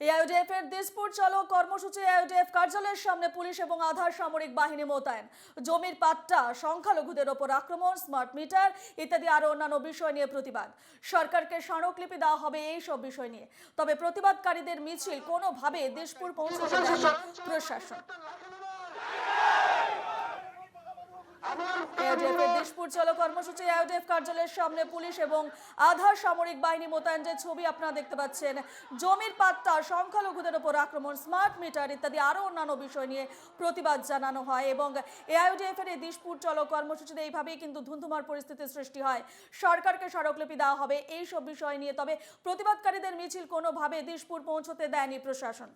AIDF এর দিসপুর চলো কর্মসূচি এআইডিএফ কার্যালয়ের সামনে পুলিশ এবং আধার সামরিক বাহিনী মোতায়েন। জমির পাট্টা, সংখ্যালঘুদের ওপর আক্রমণ, স্মার্ট মিটার ইত্যাদি আরও অন্যান্য বিষয় নিয়ে প্রতিবাদ। সরকারকে স্মারকলিপি দেওয়া হবে এই সব বিষয় নিয়ে। তবে প্রতিবাদকারীদের মিছিল কোনোভাবে দিসপুর পৌঁছে প্রশাসন। সামরিক বাহিনী দেখতে পাচ্ছেন। জমির সংখ্যালঘুদের আক্রমণ, স্মার্ট মিটার ইত্যাদি অন্যান্য বিষয় নিয়ে প্রতিবাদ জানানো হয় এবং দিশপুর চলো কর্মসূচিতে এইভাবেই কিন্তু ধুন্ধুমার পরিস্থিতির সৃষ্টি হয়। সরকারকে স্মারকলিপি দেওয়া হবে, এইসব বিষয় নিয়ে, তবে প্রতিবাদকারীদের মিছিল কোনোভাবে দিশপুর পৌঁছতে দেয়নি প্রশাসন।